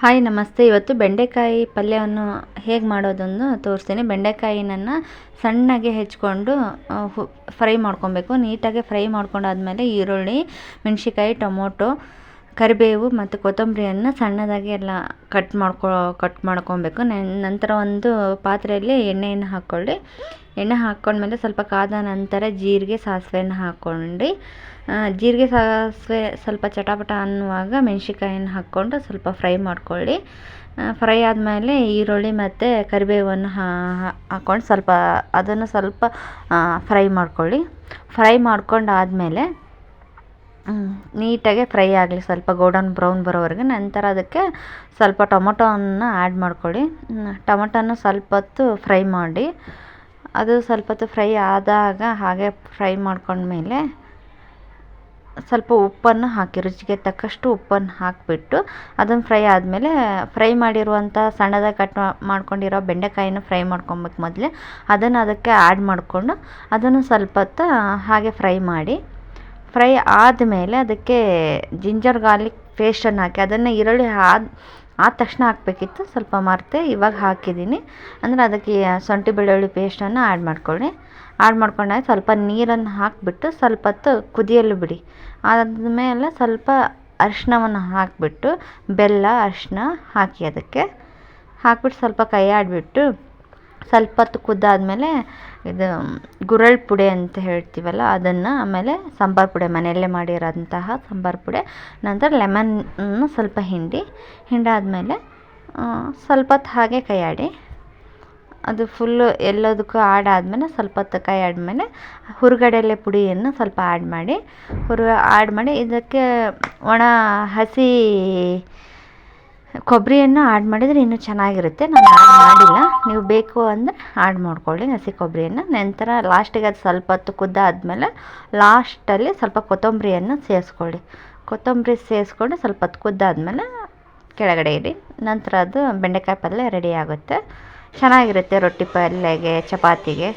Hi, ನಮಸ್ತೆ. ಇವತ್ತು ಬೆಂಡೆಕಾಯಿ ಪಲ್ಯವನ್ನು ಹೇಗೆ ಮಾಡೋದನ್ನು ತೋರಿಸ್ತೀನಿ. ಬೆಂಡೆಕಾಯಿನನ್ನು ಸಣ್ಣಗೆ ಹೆಚ್ಕೊಂಡು ಫ್ರೈ ಮಾಡ್ಕೊಬೇಕು. ನೀಟಾಗಿ ಫ್ರೈ ಮಾಡ್ಕೊಂಡಾದ್ಮೇಲೆ ಈರುಳ್ಳಿ ಮೆಣಸಿಕಾಯಿ ಟೊಮೊಟೊ ಕರಿಬೇವು ಮತ್ತು ಕೊತ್ತಂಬರಿಯನ್ನು ಸಣ್ಣದಾಗಿ ಎಲ್ಲ ಕಟ್ ಮಾಡ್ಕೊ, ಕಟ್ ಮಾಡ್ಕೊಬೇಕು. ನಂತರ ಒಂದು ಪಾತ್ರೆಯಲ್ಲಿ ಎಣ್ಣೆಯನ್ನು ಹಾಕ್ಕೊಳ್ಳಿ. ಎಣ್ಣೆ ಹಾಕ್ಕೊಂಡ್ಮೇಲೆ ಸ್ವಲ್ಪ ಕಾದ ನಂತರ ಜೀರಿಗೆ, ಸಾಸಿವೆಯನ್ನು ಹಾಕ್ಕೊಂಡು. ಜೀರಿಗೆ, ಸಾಸಿವೆ ಸ್ವಲ್ಪ ಚಟಪಟ ಅನ್ನುವಾಗ ಮೆಣ್ಸಿನ್ಕಾಯನ್ನು ಹಾಕ್ಕೊಂಡು ಸ್ವಲ್ಪ ಫ್ರೈ ಮಾಡ್ಕೊಳ್ಳಿ. ಫ್ರೈ ಆದಮೇಲೆ ಈರುಳ್ಳಿ ಮತ್ತು ಕರಿಬೇವನ್ನು ಹಾಕ್ಕೊಂಡು ಸ್ವಲ್ಪ ಅದನ್ನು ಸ್ವಲ್ಪ ಫ್ರೈ ಮಾಡ್ಕೊಳ್ಳಿ. ಫ್ರೈ ಮಾಡ್ಕೊಂಡಾದಮೇಲೆ ನೀಟಾಗಿ ಫ್ರೈ ಆಗಲಿ, ಸ್ವಲ್ಪ ಗೋಲ್ಡನ್ ಬ್ರೌನ್ ಬರೋವರೆಗೆ. ನಂತರ ಅದಕ್ಕೆ ಸ್ವಲ್ಪ ಟೊಮೊಟೊವನ್ನು ಆ್ಯಡ್ ಮಾಡ್ಕೊಳ್ಳಿ. ಟೊಮೊಟೊನ ಸ್ವಲ್ಪ ಹೊತ್ತು ಫ್ರೈ ಮಾಡಿ. ಅದು ಸ್ವಲ್ಪ ಹೊತ್ತು ಫ್ರೈ ಆದಾಗ ಹಾಗೆ ಫ್ರೈ ಮಾಡ್ಕೊಂಡ್ಮೇಲೆ ಸ್ವಲ್ಪ ಉಪ್ಪನ್ನು ಹಾಕಿ, ರುಚಿಗೆ ತಕ್ಕಷ್ಟು ಉಪ್ಪನ್ನು ಹಾಕಿಬಿಟ್ಟು ಅದನ್ನು ಫ್ರೈ ಆದಮೇಲೆ ಫ್ರೈ ಮಾಡಿರುವಂಥ ಸಣ್ಣದಾಗಿ ಕಟ್ ಮಾಡ್ಕೊಂಡಿರೋ ಬೆಂಡೆಕಾಯಿನ ಫ್ರೈ ಮಾಡ್ಕೊಬೇಕು ಮೊದಲೇ. ಅದನ್ನು ಅದಕ್ಕೆ ಆ್ಯಡ್ ಮಾಡಿಕೊಂಡು ಅದನ್ನು ಸ್ವಲ್ಪ ಹೊತ್ತು ಹಾಗೆ ಫ್ರೈ ಮಾಡಿ. ಫ್ರೈ ಆದಮೇಲೆ ಅದಕ್ಕೆ ಜಿಂಜರ್ ಗಾರ್ಲಿಕ್ ಪೇಸ್ಟನ್ನು ಹಾಕಿ, ಅದನ್ನು ಈರುಳ್ಳಿ ಆದ ಆದ ತಕ್ಷಣ ಹಾಕಬೇಕಿತ್ತು, ಸ್ವಲ್ಪ ಮರೆತೆ, ಇವಾಗ ಹಾಕಿದ್ದೀನಿ. ಅಂದರೆ ಅದಕ್ಕೆ ಶುಂಠಿ ಬೆಳ್ಳುಳ್ಳಿ ಪೇಸ್ಟನ್ನು ಆ್ಯಡ್ ಮಾಡ್ಕೊಳ್ಳಿ. ಆ್ಯಡ್ ಮಾಡ್ಕೊಂಡಾಗ ಸ್ವಲ್ಪ ನೀರನ್ನು ಹಾಕಿಬಿಟ್ಟು, ಸ್ವಲ್ಪ ಹೊತ್ತು ಕುದಿಯಲು ಬಿಡಿ. ಆದಮೇಲೆ ಸ್ವಲ್ಪ ಅರಿಶಿನವನ್ನು ಹಾಕಿಬಿಟ್ಟು, ಬೆಲ್ಲ, ಅರಿಶ್ಣ ಹಾಕಿ ಅದಕ್ಕೆ ಹಾಕ್ಬಿಟ್ಟು ಸ್ವಲ್ಪ ಕೈ ಆಡಿಬಿಟ್ಟು ಸ್ವಲ್ಪ ಹೊತ್ತು ಕುದ್ದಾದಮೇಲೆ ಇದು ಗುರಳ್ ಪುಡಿ ಅಂತ ಹೇಳ್ತೀವಲ್ಲ, ಅದನ್ನು ಆಮೇಲೆ ಸಾಂಬಾರು ಪುಡಿ, ಮನೆಯಲ್ಲೇ ಮಾಡಿರೋಂತಹ ಸಾಂಬಾರು ಪುಡಿ, ನಂತರ ಲೆಮನ್ನು ಸ್ವಲ್ಪ ಹಿಂಡಿ, ಹಿಂಡಾದಮೇಲೆ ಸ್ವಲ್ಪ ಹೊತ್ತು ಹಾಗೆ ಕೈ ಆಡಿ ಅದು ಫುಲ್ಲು ಎಲ್ಲದಕ್ಕೂ ಆಡ್ ಆದಮೇಲೆ ಸ್ವಲ್ಪ ಹೊತ್ತು ಕೈ ಆಡ್ಮೇಲೆ ಹುರುಗಡಲೆ ಪುಡಿಯನ್ನು ಸ್ವಲ್ಪ ಆ್ಯಡ್ ಮಾಡಿ, ಹುರ್ ಆ್ಯಡ್ ಮಾಡಿ ಇದಕ್ಕೆ ಒಣ ಹಸಿ ಕೊಬ್ಬರಿಯನ್ನು ಆ್ಯಡ್ ಮಾಡಿದರೆ ಇನ್ನೂ ಚೆನ್ನಾಗಿರುತ್ತೆ. ನಾನು ಆ್ಯಡ್ ಮಾಡಿಲ್ಲ. ನೀವು ಬೇಕು ಅಂದರೆ ಆ್ಯಡ್ ಮಾಡ್ಕೊಳ್ಳಿ ಹಸಿ ಕೊಬ್ಬರಿಯನ್ನು. ನಂತರ ಲಾಸ್ಟಿಗೆ ಅದು ಸ್ವಲ್ಪ ಹೊತ್ತು ಕುದ್ದಾದಮೇಲೆ ಲಾಸ್ಟಲ್ಲಿ ಸ್ವಲ್ಪ ಕೊತ್ತಂಬರಿಯನ್ನು ಸೇರಿಸ್ಕೊಳ್ಳಿ. ಕೊತ್ತಂಬರಿ ಸೇರಿಸ್ಕೊಂಡು ಸ್ವಲ್ಪ ಹೊತ್ತು ಕುದ್ದಾದಮೇಲೆ ಕೆಳಗಡೆ ಇಡಿ. ನಂತರ ಅದು ಬೆಂಡೆಕಾಯಿ ಪಲ್ಯ ರೆಡಿ ಆಗುತ್ತೆ. ಚೆನ್ನಾಗಿರುತ್ತೆ ರೊಟ್ಟಿ ಪಲ್ಯಗೆ ಚಪಾತಿಗೆ.